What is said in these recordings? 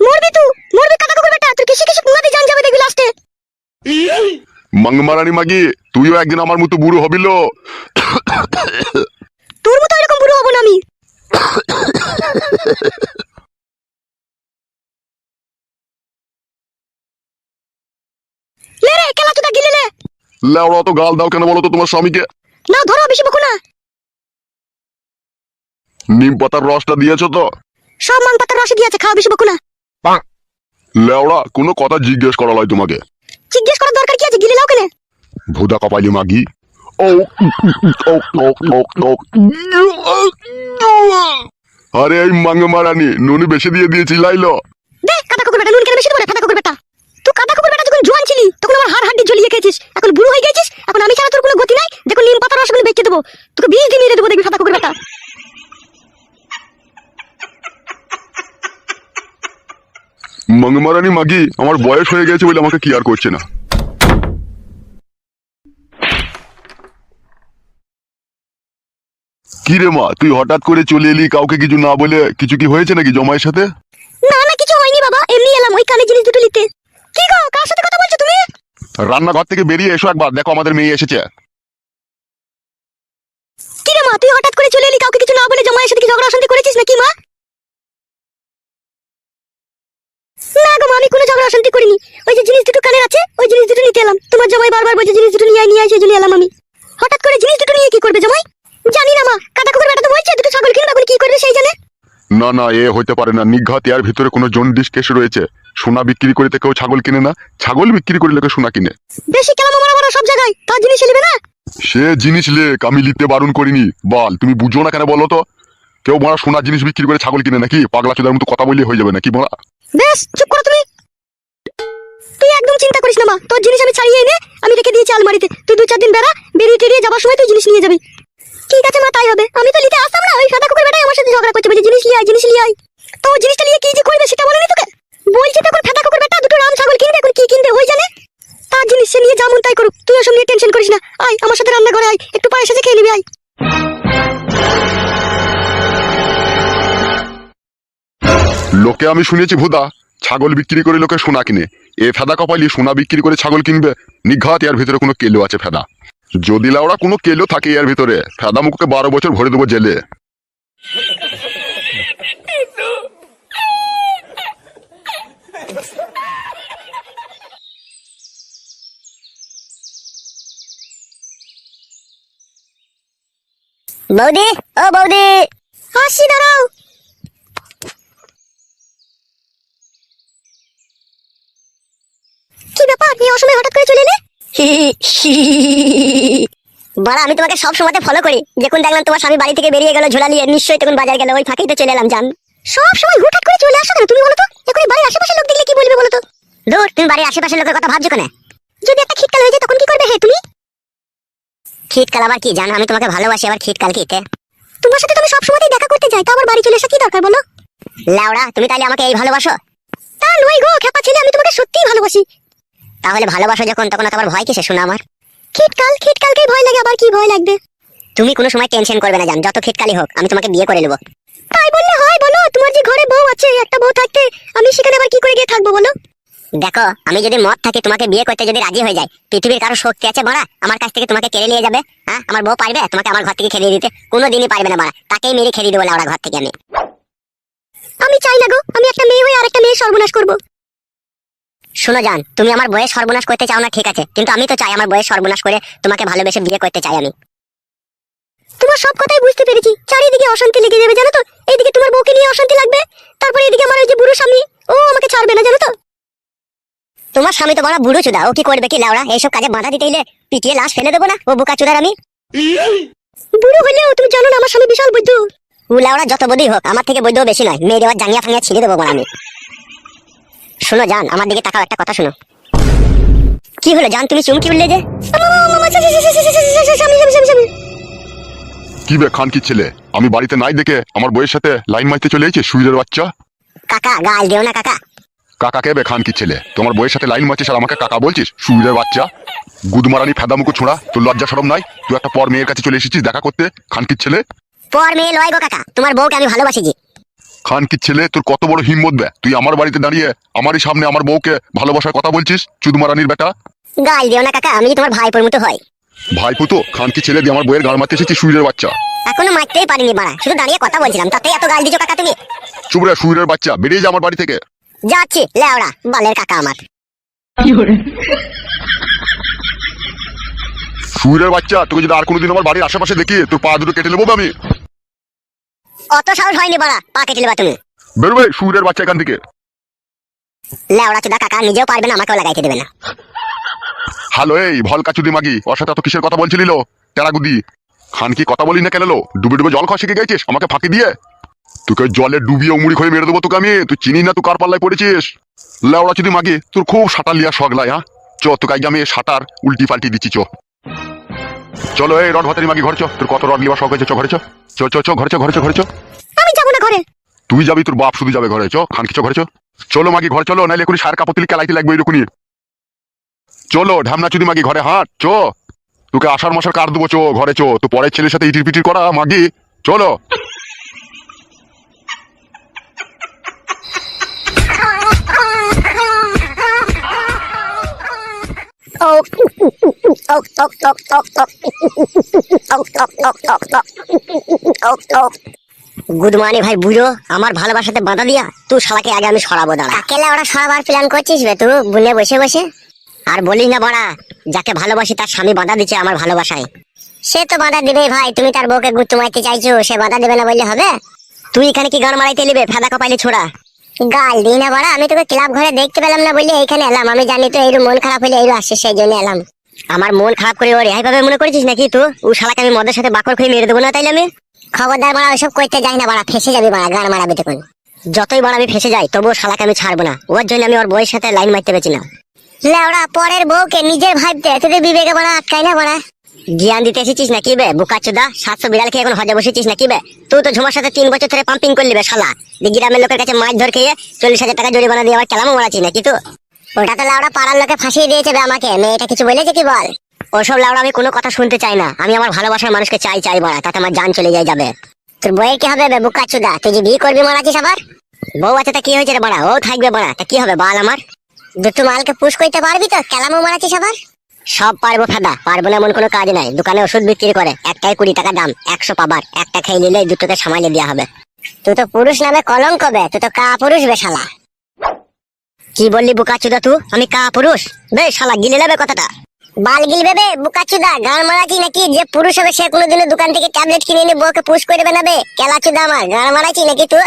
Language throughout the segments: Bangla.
মরবি তুই মরবি কাকা কুকুর বেটা। তোর কিসে কিসে পুঙ্গাতে জান যাবে দেখবি লাস্টে মাংমারানি মাগি তুইও একদিন আমার মতো বুড়ো হবিল তোর মতো এরকম বুড়ো হব না আমি। লে রে খেলা চুদা গিলে লে। লেওড়া অত গাল দাও কেন বলো তো তোমার স্বামীকে? না ধরো বেশি বকো না। নিম পাতার রসটা দিয়েছ তো? সব মান পাতার রসে দিয়েছে খাওয়া বেশি বকো না। লেওড়া কোনো কথা জিজ্ঞেস করা লয় তোমাকে। জিজ্ঞেস করার দরকার কি আছে? গিলে লাও কেনে। ভুদা কপালি মাগি। ও ও, ও, ও। আরে এই মাংমারানি নুনি বেশি দিয়ে দিয়েছি লাইলো। দে কাটা কুকুর বেটা নুন কেন বেশি দেবো কাটা কুকুর বেটা। তুই কাটা কুকুর বেটা যখন জোয়ান ছিলি তখন আমার হাড় হাড্ডি জ্বলিয়ে খেয়েছিস। এখন বুড়ো হয়ে গেছিস এখন আমি ছাড়া তোর কোনো গতি নাই দেখো নিম পাতার রসগুলো বেঁচে দেবো তোকে বিষ দিয়ে মেরে দেবো দেখবি কাটা কুকুর বেটা। মাংমারানি মাগি আমার বয়স হয়ে গেছে বলে আমাকে কি আর করছে না। কি রে মা তুই হঠাৎ করে চলে এলি কাউকে কিছু না বলে কিছু কি হয়েছে নাকি জমায়ের সাথে? না না কিছু হয়নি বাবা এমনি এলাম ওই কানে জিনিস দুটো নিতে। কি গো কার সাথে কথা বলছো তুমি? রান্নাঘর থেকে বেরিয়ে এসো একবার দেখো আমাদের মেয়ে এসেছে। কি রে মা তুই হঠাৎ করে চলে এলি কাউকে কিছু না বলে জামাইয়ের সাথে কি ঝগড়া অশান্তি করেছিস নাকি মা? না গো আমি কোনো ঝগড়া অশান্তি করিনি। ওই যে জিনিস দুটো কানের আছে ওই জিনিস দুটো নিতে এলাম। তোমার জামাই বারবার বলছে জিনিস দুটো নিয়ে নিয়ে সেই জন্য এলাম আমি। হঠাৎ করে জিনিস দুটো নিয়ে কি করবে জামাই? জানি না মা কাটা কুকুর বেটা তো বলছে দুটো ছাগল কিনবে এখন কি করবে সেই জানে। না না এ হইতে পারে না। নিঘাত এর ভিতরে কোনো জন্ডিস কেস রয়েছে। সোনা বিক্রি করে কেউ ছাগল কিনে না। ছাগল বিক্রি করে লোকে সোনা কিনে। বেশি কেলাম সব জায়গায়। তার জিনিস নেবে না? সে জিনিস লেক আমি লিখতে বারণ করিনি। বল তুমি বুঝো না কেন বলো তো? কেউ বড় সোনার জিনিস বিক্রি করে ছাগল কিনে নাকি? পাগলা চোদার মতো কথা বললে হয়ে যাবে নাকি বলা? বেশ, চুপ করো তুমি। তুই একদম চিন্তা করিস না, মা। তোর জিনিস আমি ছাড়িয়ে এনে আমি রেখে দিয়েছি আলমারিতে। তুই দু চার দিন বেড়া, বেরিয়ে টেরিয়ে যাবার সময় তুই জিনিস নিয়ে যাবি। ঠিক আছে, মা, তাই হবে। আমি তো নিতে আসতাম না। ওই সাদা কুকুর বেটাই আমার সাথে ঝগড়া করছে। বলছে, জিনিস লিয়ে আয়, জিনিস লিয়ে আয়। তো জিনিসটা নিয়ে কি যে করবে সেটা বলেনি লোকে আমি শুনেছি ভুদা, ছাগল বিক্রি করে লোকে সোনা কিনে। এ ফেদা কপালি সোনা বিক্রি করে ছাগল কিনবে। নিঘাত, এর ভিতরে কোনো কেলো আছে ফেদা। যদি লাউড়া কোনো কেলো থাকে এর ভিতরে, ফেদা মুখকে বারো বছর ভরে দেবো জেলে। বৌদি, ও বৌদি। আসি দাঁড়াও কি ব্যাপার এই অসময়ে হঠাৎ করে চলে এলে বাড়া, আমি তোমাকে সব সময়তে ফলো করি। যখন দেখলাম তোমার স্বামী বাড়ি থেকে বেরিয়ে গেল ঝোলা নিয়ে নিশ্চয়ই তখন বাজার গেল। ওই ফাঁকেই তো চলে এলাম, জান। সব সময় হুটহাট করে চলে আসো তুমি বলো তো এখন বাড়ির আশেপাশে লোক দেখলে কি বলবে বলো তো? দূর তুমি বাড়ির আশেপাশের লোকের কথা ভাবছ কেন? যদি একটা খিটকাল হয়ে যায়, তখন কি করবে হে তুমি? খিটকাল আবার কি, জানো? আমি তোমাকে ভালোবাসি, আবার খিটকাল কি, তে? তোমার সাথে তুমি সবসময়ই দেখা করতে যাই, তো আবার বাড়ি চলে এসে কি দরকার বলো? লাউড়া, তুমি তাহলে আমাকে এই ভালোবাসো? তা নই গো খেপা ছেলে, আমি তোমাকে সত্যিই ভালোবাসি। তাহলে ভালোবাসো যখন, তখন আবার ভয় কিসে শোনা আমার। খিটকাল খিটকালকেই ভয় লাগে? আবার কি ভয় লাগবে? তুমি কোনো সময় টেনশন করবে না, জান। যত খিটকালি হোক, আমি তোমাকে বিয়ে করে নেব। তাই বললে হয়, বলো। তোমার যে ঘরে বউ আছে, একটা বউ থাকতে আমি সেখানে আবার কি করে গিয়ে থাকব, বলো? দেখো, আমি যদি মত থাকি, তোমাকে বিয়ে করতে যদি রাজি হয়ে যায়, পৃথিবীর কারও শক্তি আছে মারা আমার কাছ থেকে তোমাকে কেড়ে নিয়ে যাবে? হ্যাঁ? আমার বউ পারবে? তোমাকে আমার ঘর থেকে খেলিয়ে দিতে? কোনো দিনই পারবে না মারা তাকেই মেরে খেলিয়ে দেবো লাউড়া ঘর থেকে আমি। আমি চাই না গো, আমি একটা মেয়ে হয়ে আর একটা মেয়ে সর্বনাশ করব। শোনো জান, তুমি আমার বয়স সর্বনাশ করতে চাও না, ঠিক আছে। কিন্তু আমি তো চাই আমার বয়স সর্বনাশ করে তোমাকে ভালোবেসে বিয়ে করতে চাই আমি। তোমার সব কথাই বুঝতে পেরেছি। চারিদিকে অশান্তি লেগে যাবে, জানো তো? এইদিকে তোমার বউকে নিয়ে অশান্তি লাগবে। তারপরে এদিকে আমার ওই যে বুড়ো স্বামী, ও আমাকে ছাড়বে না, জানো তো? তোমার স্বামী তো বড় বুড়ো চুদা, ও কি করবে কি লাউড়া এইসব কাজে বাধা দিতে এলে পিটিয়ে লাশ ফেলে দেবো না? ও বুকা চুদার আমি? বুড়ো হলেও তুমি জানো না, আমার স্বামী বিশাল বৈদ্য। ও লাউড়া যত বদি হোক, আমার থেকে বৈদ্য বেশি নয়। মেয়ে দেওয়ার জাঙ্গিয়া ফাঙ্গিয়া ছিঁড়ে দেবো আমি। শোনো জান আমার দিকে তাকাও একটা কথা শোনো। কি হলো জান তুমি চুমকি উঠলে যে? কি বে খান কি ছেলে? আমি বাড়িতে নাই দেখে আমার বইয়ের সাথে লাইন মারতে চলে এসেছে সুইরের বাচ্চা? কাকা গাল দিও না কাকা। কাকাকে বে খান কি ছেলে? তোমার বইয়ের সাথে লাইন মারছিস আর আমাকে কাকা বলছিস সুইরের বাচ্চা? গুদমারানি ফেদামুকু ছোঁড়া তোর লজ্জা সরম নাই? তুই একটা পর মেয়ের কাছে চলে এসেছিস দেখা করতে খান কি ছেলে? পর মেয়ে লয় গো কাকা। তোমার বউকে আমি ভালোবাসি খান কি ছেলে? তোর কত বড় হিম্মত বে? তুই আমার বাড়িতে দাঁড়িয়ে আমারই সামনে আমার বউকে ভালোবাসার কথা বলছিস চুদমারানির বেটা? গাল দিও না কাকা আমি তোমার ভাইপোর মতো হয় ভাই পুতো খান কি ছেলে দিয়ে আমার বইয়ের গাড় মারতে এসেছিস সুইরের বাচ্চা? এখনও মারতেই পারিনি বাড়া শুধু দাঁড়িয়ে কথা বলছিলাম তাতে এত গাল দিছো কাকা তুমি। চুবরে সুইরের বাচ্চা বেরিয়ে যা আমার বাড়ি থেকে। যাচ্ছি লেওড়া বলের কাকা আমার। সুইরের বাচ্চা তোকে যদি আর কোনোদিন আমার বাড়ির আশেপাশে দেখি তোর পা দুটো কেটে নেব আমি। অত সাহস হয়নি বাড়া পা কেটে নেবা তুমি। বেরোবে সুইরের বাচ্চা এখান থেকে। লেওড়া চুদা কাকা নিজেও পারবে না আমাকেও লাগাইতে দেবে না। হ্যালো এই ভল কাচুদি মাগি ওর সাথে এত কিসের কথা বলছিলিল? টেরাগুদি খান কি কথা বলি না কেন? ডুবে ডুবে জল খাওয়া শিখে গেছিস আমাকে ফাঁকি দিয়ে? তোকে জলে ডুবিয়ে উমুড়ি খয়ে মেরে দেবো তোকে আমি তুই চিনি না তুই কার পাল্লায় পড়েছিস? লেওড়া চুদি মাগি তোর খুব সাঁতার লিয়া শগলাই হ্যাঁ? চ তোকে আজকে আমি সাঁতার উল্টি পাল্টি দিচ্ছি চো। চলো এই রড ভাতারি মাগি ঘর চ তোর কত রড লিবা শখ হয়েছে চ ঘরে চ চ চ চ ঘরে চ ঘরে চ ঘরে চ আমি যাব না ঘরে। তুই যাবি তোর বাপ শুধু যাবে ঘরে চ খান কিছু চ ঘরে চ চলো মাগি ঘর চলো নাইলে এখনই সার কাপড় তুলি কেলাইতে লাগবে এরকমই চলো ঢামনা চুদি মাগি ঘরে হাঁট চো। তোকে আষাঢ় মাসের কার দেবো চো ঘরে চো। তো পরের ছেলের সাথে ইটির পিটির করা মাগি। চলো। টক টক টক টক টক টক টক টক টক টক টক টক গুদমানি ভাই বুড়ো আমার ভালোবাসাতে বাধা দিয়া তুই শালাকে আগে আমি সরাবো দাঁড়া। কাকেলা ওরা সরাবার প্ল্যান করছিস বে তুই বুনে বসে বসে? আর বলিস না বড়া যাকে ভালোবাসি তার স্বামী বাধা দিচ্ছে আমার ভালোবাসায়। সে তো বাধা দিবে ভাই তুমি তার বউকে গুত্তু মারতে চাইছো সে বাধা দেবে না বললে হবে? তুই এখানে কি গান মারাইতে নিবে ফেদা কপাইলে ছোড়া? গাল দিই না বড়া আমি তোকে ক্লাব ঘরে দেখতে পেলাম না বললে এখানে এলাম। আমি জানি তো এইরু মন খারাপ হলে এইরু আসছে সেই জন্য এলাম। আমার মন খারাপ করে ওর মনে করেছিস নাকি ও শালাকে আমি মদের সাথে বাকর খেয়ে মেরে দেবো না তাইলে আমি? খবরদার মারা ওইসব করতে যাই না বাড়া ফেসে যাবি বাড়া গান মারাবি তখন। যতই বাড়া আমি ফেসে যাই তবুও শালাকে আমি ছাড়বো না। ওর জন্য আমি ওর বউয়ের সাথে লাইন মারতে পেরেছি না। লেওড়া পরের বউকে নিজের ভাবতে তোদের বিবেকে বাড়া আটকাই না বাড়া। জ্ঞান দিতে এসেছিস নাকি বে? বুকাচুদা সাতশো বিড়াল খেয়ে এখন হজে বসেছিস নাকি বে? তুই তো ঝুমার সাথে তিন বছর ধরে পাম্পিং করলি বে শালা। দিয়ে গ্রামের লোকের কাছে মাছ ধর খেয়ে চল্লিশ হাজার টাকা জরিমানা দিয়ে আবার কেলামও মারাচ্ছি নাকি তো ওটা তো লাউড়া পাড়ার লোকে ফাঁসিয়ে দিয়েছে বে আমাকে। মেয়েটা কিছু বলেছে কি বল? ওসব লাউড়া আমি কোনো কথা শুনতে চাই না। আমি আমার ভালোবাসার মানুষকে চাই চাই বড়া। তাতে আমার জান চলে যায় যাবে। তোর বইয়ের কি হবে বে বুকাচুদা তুই যে বিয়ে করবি মারাচ্ছিস আবার? বউ আছে তা কি হয়েছে রে বড়া? ও থাকবে বড়া। তা কি হবে বাল আমার? দুটো মালকে পুশ করতে পারবি তো? কেলামও মারাচ্ছিস আবার? সব পারব ফাদা, পারব না এমন কোনো কাজ নাই। দোকানে ওষুধ বিক্রি করে, একটাই কুড়ি টাকা দাম, একশো পাবার, একটা খেয়ে নিলে দুটোকে সামালে দেওয়া হবে। তুই তো পুরুষ নামে কলঙ্ক বে, তুই তো কা পুরুষ বে শালা। কি বললি বুকাচুদা তুই? আমি কা পুরুষ বে শালা, গিলে নেবে কথাটা। বাল গিলবে বে বুকাচুদা গান মারাচ্ছি নাকি? যে পুরুষ হবে সে কোনোদিনও দোকান থেকে ট্যাবলেট কিনে এনে বউকে পুশ করে দেবে না বে। কেলাচুদা আমার গান মারাচ্ছি নাকি তুই?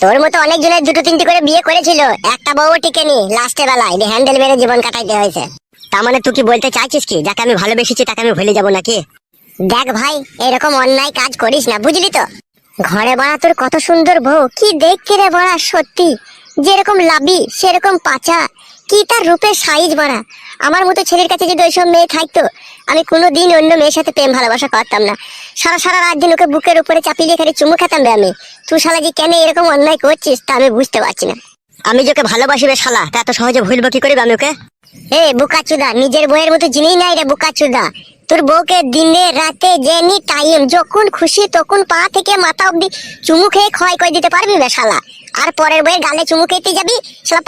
তোর মতো অনেক জনের দুটো তিনটি করে বিয়ে করেছিল, একটা বউ টিকেনি লাস্টে বেলায় হ্যান্ডেল মেরে জীবন কাটাইতে হয়েছে। তার মানে তুই কি বলতে চাইছিস কি? যাকে আমি ভালোবেসেছি তাকে আমি ভুলে যাব নাকি? দেখ ভাই, এরকম অন্যায় কাজ করিস না, বুঝলি তো? ঘরে বাড়া তোর কত সুন্দর বউ, কি দেখতে রে বাড়া সত্যি? যেরকম লাবি, সেরকম পাচা, কি তার রূপের সাইজ বাড়া? আমার মতো ছেলের কাছে যদি ওইসব মেয়ে থাকতো, আমি কোনোদিন অন্য মেয়ের সাথে প্রেম ভালোবাসা করতাম না। সারা সারা রাত দিন ওকে বুকের উপরে চাপিয়ে খালি চুমু খেতাম আমি। তুই শালা যে কেন এরকম অন্যায় করছিস, তা আমি বুঝতে পারছি না। আমি যে ওকে ভালোবাসি বে শালা, তা এত সহজে ভুলবো কি করিবে আমি ওকে? এ, বুকাচুদা, নিজের বইয়ের মতো জিনিস নাই রে বুকাচুদা। তোর বউকে দিনে, রাতে জেনি টাইম, যখন খুশি, তখন পা থেকে মাথা চুমু খেয়ে ক্ষয় দিতে পারবি আর পরের বইয়ের গালে চুমু খেতে যাবি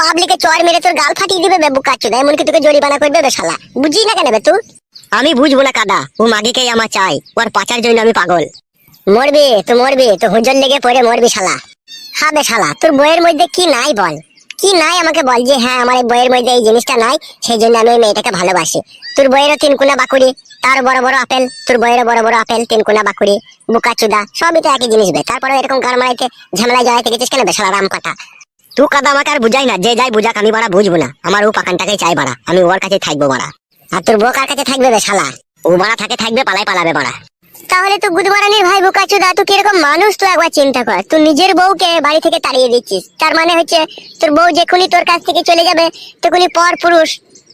পাবলিকে চর মেরে তোর গাল ফাটিয়ে দিবে বে এমনকি তোকে জরিমানা বুঝি না কেন বে তুই? আমি বুঝব না কাদা, ও মাগিকেই আমার চাই ওর পাচার জন্য আমি পাগল। মরবি, তো মরবি, তো হুজল লেগে পড়ে মরবি শালা। হবে শালা, তোর বইয়ের মধ্যে কি নাই বল? কি নাই আমাকে বল যে হ্যাঁ আমার এই বইয়ের মধ্যে এই জিনিসটা নাই সেই জন্য আমি মেয়েটাকে ভালোবাসি। তোর বইয়েরও তিনকুনা বাকুড়ি, তার বড় বড় আপেল, তোর বইয়েরও বড় বড় আপেল তিনকুনা বাকুড়ি, বুকা চুদা, সবই তো একই জিনিস বে। তারপরে এরকম গান মারাইতে ঝামেলায় জড়াইতে গেছিস কেন বেশালা রাম কথা তুই কাদা আমাকে আর বুঝাই না, যে যাই বুঝাক আমি বাড়া বুঝব না। আমার ও পাকানটাকেই চাই বাড়া, আমি ওর কাছে থাকব বাড়া। আর তোর বউ কার কাছে থাকবে বে, শালা? ও বাড়া থাকে থাকবে, পালাই পালাবে বাড়া। তাহলে তো গুদমারানির ভাই বোকাচুদা, তুই কীরকম মানুষ তুই একবার চিন্তা কর। তুই নিজের বউকে বাড়ি থেকে তাড়িয়ে দিচ্ছিস। তার মানে হচ্ছে তোর বউ যেখুনি তোর কাছ থেকে চলে যাবে, তখনই পর পুরুষ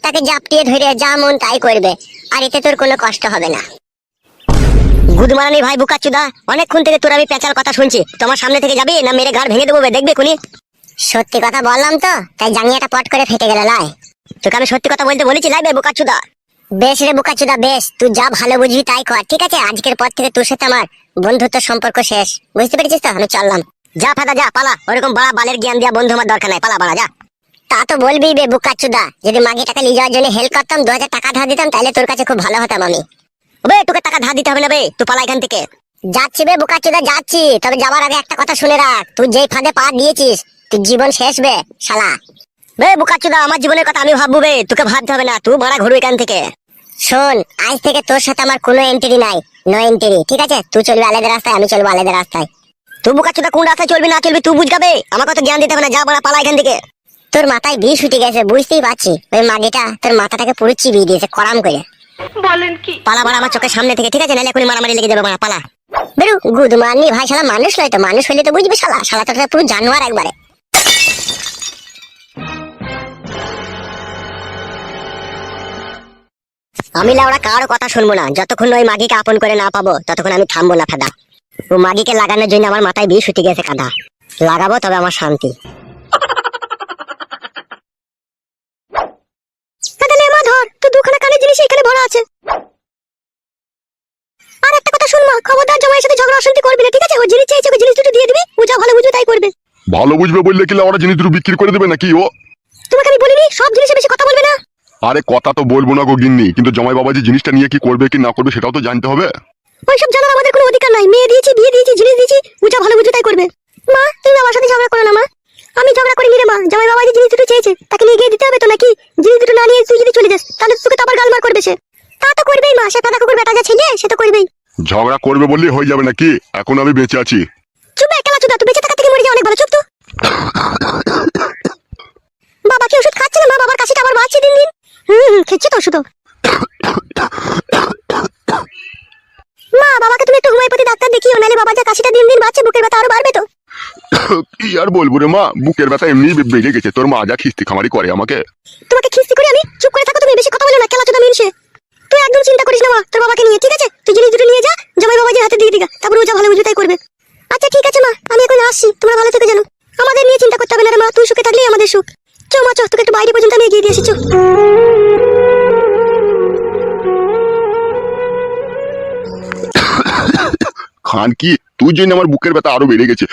তাকে জাপটিয়ে ধরে যা মন তাই করবে, আর এতে তোর কোনো কষ্ট হবে না। গুদমারানি ভাই বুকাচুদা, অনেকক্ষণ থেকে তোর আমি পেঁচার কথা শুনছি। তোমার সামনে থেকে যাবি না মেরে ঘর ভেঙে দেবো দেখবে খুনি? সত্যি কথা বললাম তো, তাই জাঙ্গিয়াটা পট করে ফেটে গেল, লাই। তোকে আমি সত্যি কথা বলতে বলেছি লাইবে বুকাচুদা। বেশ রে বুকাচুদা বেশ। তুই যা ভালো বুঝবি তাই কর, ঠিক আছে? আজকের পর থেকে তোর সাথে আমার বন্ধুত্ব সম্পর্ক শেষ। বুঝতে পেরেছিস তো? আমি চললাম। যা ফাদা, যা, পালা। ওরকম বড় বালের জ্ঞান দেওয়া বন্ধু আমার দরকার নাই। পালা বাড়া যা। তা তো বলবি বে বুকাচুদা যদি মাগে টাকা নিয়ে যাওয়ার জন্য হেল্প করতাম, দু হাজার টাকা ধার দিতাম, তাহলে তোর কাছে খুব ভালো হতাম আমি। বে তোকে টাকা ধার দিতে হবে না বে। তুই পালা এখান থেকে। যাচ্ছি বে বুকাচুদা যাচ্ছি। তবে যাবার আগে একটা কথা শুনে রাখ। তুই যেই ফাঁদে পা দিয়েছিস তুই জীবন শেষ বে, শালা। বে বুকাচুদা আমার জীবনের কথা আমি ভাববো বে। তোকে ভাবতে হবে না। তুই ভাড়া ঘুরবি এখান থেকে। শোন আজ থেকে তোর সাথে আমার কোনো এন্ট্রি নাই নো এন্ট্রি ঠিক আছে? তুই চলবি আলাদা রাস্তায় আমি চলবো আলাদা রাস্তায়। তুই বুকাচুদা কোন রাস্তায় চলবি না চলবি তুই বুঝগাবে আমাকে তো জ্ঞান দিতে হবে না যা বড়া পালা এখান থেকে। তোর মাথায় বিষ উঠে গেছে বুঝতেই পারছি। ওই মাগিটা তোর মাথাটাকে পুরো চিবিয়ে দিয়েছে করাম করে। বলেন কি? পালা বাড়া আমার চোখের সামনে থেকে ঠিক আছে? নাহলে এখনই মারামারি লেগে যাবে বাড়া পালা। বেরু গুদ মারনি ভাই শালা মানুষ নয় তো মানুষ হইলে তো বুঝবি শালা। শালা তো পুরো জানোয়ার একবারে। আমি লাউড়া কারও কথা শুনব না। যতক্ষণ ওই মাগিকে আপন করে না পাবো ততক্ষণ আমি থামবো না ফাদা। ও মাগিকে লাগানোর জন্য আমার মাথায় বিষ উঠে গেছে কাদা। লাগাবো তবে আমার শান্তি। ধর। তো দুখানা কানের জিনিস এখানে ভরা আছে। আর একটা কথা শুন মা খবরদার জামাইয়ের সাথে ঝগড়া অশান্তি করবি না ঠিক আছে? ও জিনিস চাইছে ওকে জিনিস দুটো দিয়ে দিবি ও যা ভালো বুঝবে তাই করবে। ভালো বুঝবে বললে কি ওরা জিনিস দুটো বিক্রি করে দেবে নাকি ও? তোমাকে আমি বলিনি সব জিনিসে বেশি কথা বলবে না। আরে কথা তো বলব না গো গিন্নি কিন্তু জমাই বাবা যে জিনিসটা নিয়ে কি করবে কি না করবে সেটাও তো জানতে হবে। ওইসব জানার আমাদের কোনো অধিকার নাই। মেয়ে দিয়েছি বিয়ে দিয়েছি জিনিস দিয়েছি ও যা ভালো বুঝবে তাই করবে। মা তুমি বাবার সাথে ঝগড়া করো না মা। আমি ঝগড়া করিনি রে মা। জামাই বাবা যে জিনিস দুটো চেয়েছে তাকে নিয়ে গিয়ে দিতে হবে তো নাকি? জিনিস দুটো না নিয়ে তুই যদি চলে যাস তাহলে তোকে তো আবার গালমার করবে সে। তা তো করবেই মা সে কাদা কুকুর বেটা যা ছেলে সে তো করবেই। ঝগড়া করবে বললেই হয়ে যাবে নাকি? এখন আমি বেঁচে আছি। চুপ একলা চুদা তুই বেঁচে থাকা থেকে মরে যা অনেক ভালো চুপ তো। বাবা কি ওষুধ খাচ্ছে না মা বাবার কাশিটা আবার বাড়ছে দিন দিন। হুম হুম, খেচ্ছে তো ওষুধ মা বাবাকে তুমি একটু হোমিওপ্যাথি ডাক্তার দেখিও বাবা যা কাশিটা দিন দিন বাড়ছে বুকের ব্যথা আরও বাড়বে তো। কি আর বলব রে মা বুকের ব্যথা এমনি বেড়ে গেছে। তোর মা যা খিস্তি খামারি করে আমাকে। তোমাকে খিস্তি করি আমি? চুপ করে থাকো তুমি বেশি কথা বলো না খেলা চোদা মিনসে। তুই একদম চিন্তা করিস না মা তোর বাবাকে নিয়ে ঠিক আছে? তুই জিনিস দুটো নিয়ে যা জামাই হাতে দিয়ে দিগা তারপর ও যা ভালো বুঝবে তাই করবে। আচ্ছা ঠিক আছে মা আমি এখন আসছি তোমরা ভালো থেকে জানো আমাদের নিয়ে চিন্তা করতে হবে না রে মা তুই সুখে থাকলেই আমাদের সুখ। চো মা চো তোকে একটু বাইরে পর্যন্ত আমি এগিয়ে দিয়ে এসেছি। খান কি তুই জন্য আমার বুকের ব্যথা আরও বেড়ে গেছে।